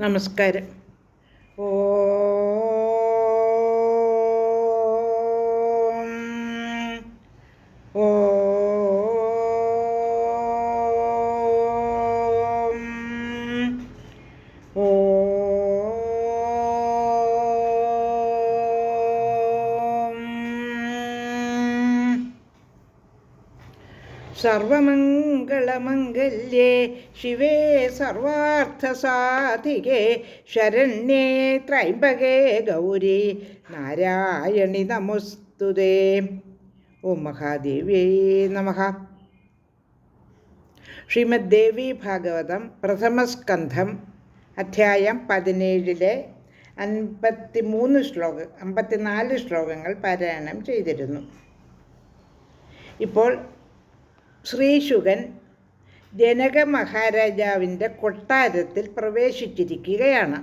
നമസ്കാരം. ഓം സർവമംഗളമംഗല്യേ ശിവേ സർവാർത്ഥസാധികേ ശരണ്യേ ത്രൈംബകേ ഗൗരി നാരായണി നമസ്തുതേ ഓം മഹാദേവ്യേ നമ. ശ്രീമദ് ദേവി ഭാഗവതം പ്രഥമസ്കന്ധം അധ്യായം പതിനേഴിലെ അൻപത്തി മൂന്ന് ശ്ലോക അമ്പത്തിനാല് ശ്ലോകങ്ങൾ പാരായണം ചെയ്തിരുന്നു. ഇപ്പോൾ ശ്രീശുകൻ ജനക മഹാരാജാവിന്റെ കൊട്ടാരത്തിൽ പ്രവേശിച്ചിരിക്കുകയാണ്.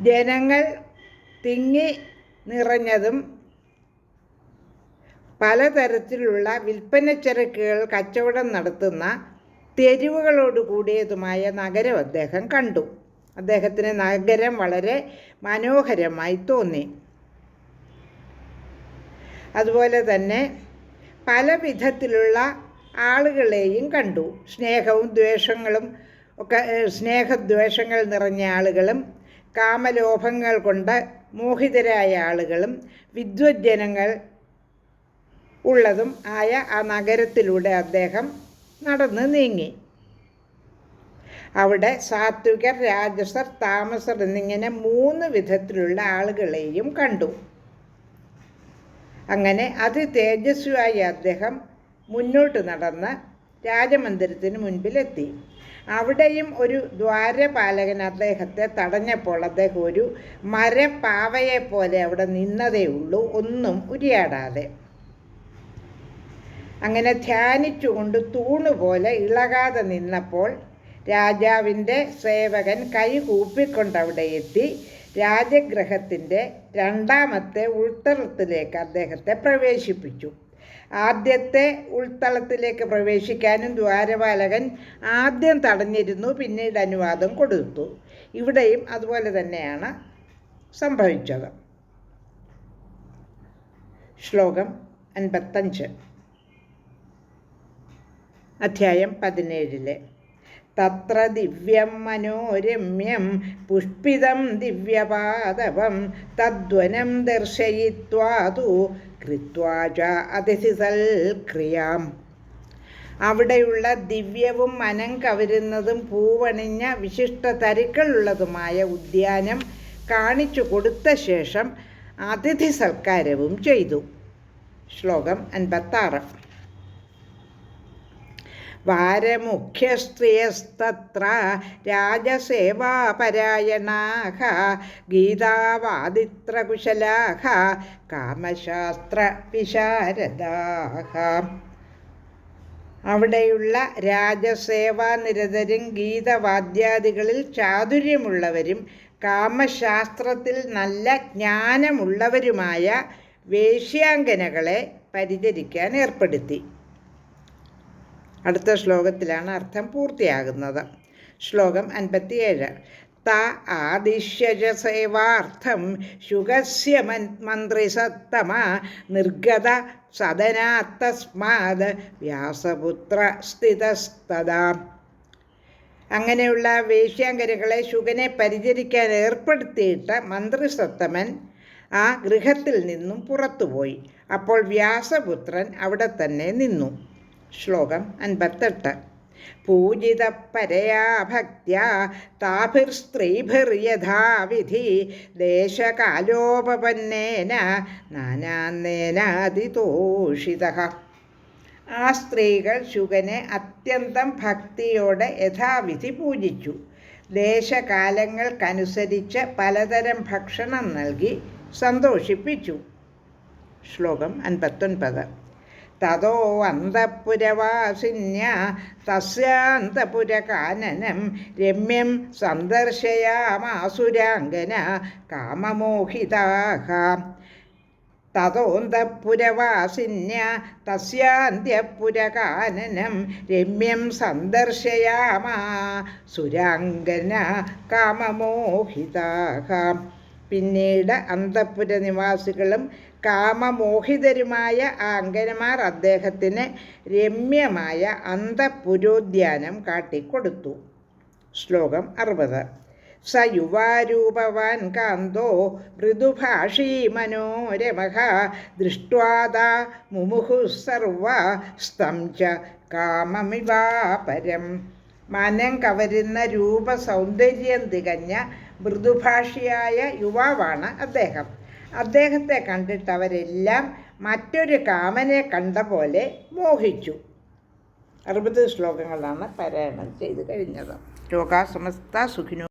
ജനങ്ങൾ തിങ്ങി നിറഞ്ഞതും പലതരത്തിലുള്ള വിൽപ്പന ചരക്കുകൾ കച്ചവടം നടത്തുന്ന തെരുവുകളോട് കൂടിയതുമായ നഗരം അദ്ദേഹം കണ്ടു. അദ്ദേഹത്തിന് നഗരം വളരെ മനോഹരമായി തോന്നി. അതുപോലെ തന്നെ പല വിധത്തിലുള്ള ആളുകളെയും കണ്ടു. സ്നേഹവും ദ്വേഷങ്ങളും ഒക്കെ സ്നേഹദ്വേഷങ്ങൾ നിറഞ്ഞ ആളുകളും കാമലോഭങ്ങൾ കൊണ്ട് മോഹിതരായ ആളുകളും വിദ്വജ്ജനങ്ങൾ ഉള്ളതും ആയ ആ നഗരത്തിലൂടെ അദ്ദേഹം നടന്ന് നീങ്ങി. അവിടെ സാത്വികർ രാജസർ താമസർ എന്നിങ്ങനെ മൂന്ന് വിധത്തിലുള്ള ആളുകളെയും കണ്ടു. അങ്ങനെ അത് തേജസ്വിയായ അദ്ദേഹം മുന്നോട്ട് നടന്ന് രാജമന്ദിരത്തിന് മുൻപിലെത്തി. അവിടെയും ഒരു ദ്വാരപാലകൻ അദ്ദേഹത്തെ തടഞ്ഞപ്പോൾ അദ്ദേഹം ഒരു മരപ്പാവയെ പോലെ അവിടെ നിന്നതേ ഉള്ളൂ ഒന്നും ഉരിയാടാതെ. അങ്ങനെ ധ്യാനിച്ചുകൊണ്ട് തൂണുപോലെ ഇളകാതെ നിന്നപ്പോൾ രാജാവിന്റെ സേവകൻ കൈ കൂപ്പിക്കൊണ്ട് അവിടെ എത്തി. രാജഗ്രഹത്തിന്റെ രണ്ടാമത്തെ ഉൾത്തളത്തിലേക്ക് അദ്ദേഹത്തെ പ്രവേശിപ്പിച്ചു. ആദ്യത്തെ ഉൾത്തളത്തിലേക്ക് പ്രവേശിക്കാനും ദ്വാരപാലകൻ ആദ്യം തടഞ്ഞിരുന്നു പിന്നീട് അനുവാദം കൊടുത്തു. ഇവിടെയും അതുപോലെ തന്നെയാണ് സംഭവിച്ചത്. ശ്ലോകം അൻപത്തഞ്ച്. അധ്യായം പതിനേഴിലെ തത്ര ദിവ്യം മനോരമ്യം പുഷ്പിതം ദിവ്യപാദവം തദ്വനം ദർശയിത്വാതു കൃത്വാച അതിഥിസൽക്രിയാം അവിടെയുള്ള ദിവ്യവും മനം കവരുന്നതും പൂവണിഞ്ഞ വിശിഷ്ട തരുക്കളുള്ളതുമായ ഉദ്യാനം കാണിച്ചു കൊടുത്ത ശേഷം അതിഥി സൽക്കാരവും ചെയ്തു. ശ്ലോകം അൻപത്താറ്. വാരമുഖ്യസ്ത്രിയസ്തത്ര ഗീതാവാദിത്രകുശലാഹ കാമശാസ്ത്ര വിശാരദാഹ. അവിടെയുള്ള രാജസേവാനിരതരും ഗീതവാദ്യാദികളിൽ ചാതുര്യമുള്ളവരും കാമശാസ്ത്രത്തിൽ നല്ല ജ്ഞാനമുള്ളവരുമായ വേശ്യാങ്കനകളെ പരിചരിക്കാൻ ഏർപ്പെടുത്തി. അടുത്ത ശ്ലോകത്തിലാണ് അർത്ഥം പൂർത്തിയാകുന്നത്. ശ്ലോകം അൻപത്തിയേഴ്. ത ആദിശ്യജസേവാർത്ഥം ശുഗസ്യ മൻ മന്ത്രിസത്തമ നിർഗത സദനാത്തസ്മാത് വ്യാസപുത്ര സ്ഥിതസ്തദാ. അങ്ങനെയുള്ള വേശ്യാങ്കരകളെ ശുഗനെ പരിചരിക്കാൻ ഏർപ്പെടുത്തിയിട്ട് മന്ത്രിസത്തമൻ ആ ഗൃഹത്തിൽ നിന്നും പുറത്തുപോയി. അപ്പോൾ വ്യാസപുത്രൻ അവിടെ തന്നെ നിന്നു. ശ്ലോകം അൻപത്തെട്ട്. പൂജിത പരയാ ഭക്ത്യാ താഭിർസ്ത്രീഭിർയഥാവിധി ദേശകാലോപപന്നേന നാനാന്നേനാതിതോഷിത ആ സ്ത്രീകൾ ശുഗനെ അത്യന്തം ഭക്തിയോടെ യഥാവിധി പൂജിച്ചു. ദേശകാലങ്ങൾക്കനുസരിച്ച് പലതരം ഭക്ഷണം നൽകി സന്തോഷിപ്പിച്ചു. ശ്ലോകം അൻപത്തൊൻപത്. തതോ അന്തപുരവാസിന്യ തസ്യാന്തപുരകാനനം രമ്യം സന്ദർശയാമാസുരാംഗന കാമമോഹിതാഹ. തതോന്തപുരവാസിന്യ തസ്യാന്ത്യപുരകാനനം രമ്യം സന്ദർശയാമാ സുരാംഗന കാമമോഹിതാഹ. പിന്നീട് അന്തഃപുര നിവാസികളും കാമമോഹിതരുമായ ആ അങ്കനമാർ അദ്ദേഹത്തിന് രമ്യമായ അന്തപുരോദ്യാനം കാട്ടിക്കൊടുത്തു. ശ്ലോകം അറുപത്. സ യുവാരൂപവാൻ കാന്തോ മൃദുഭാഷീ മനോരമ ദൃഷ്ട്വാദാ മുമുഹു സർവ സ്തം ച കാമമിവാപരം. മനം കവരുന്ന രൂപസൗന്ദര്യം തികഞ്ഞ മൃദുഭാഷിയായ യുവാവാണ് അദ്ദേഹം. അദ്ദേഹത്തെ കണ്ടിട്ട് അവരെല്ലാം മറ്റൊരു കാമനെ കണ്ട പോലെ മോഹിച്ചു. അറുപത് ശ്ലോകങ്ങളാണ് പാരായണം ചെയ്തു കഴിഞ്ഞത്. ലോകാസമസ്ത സുഖിനോ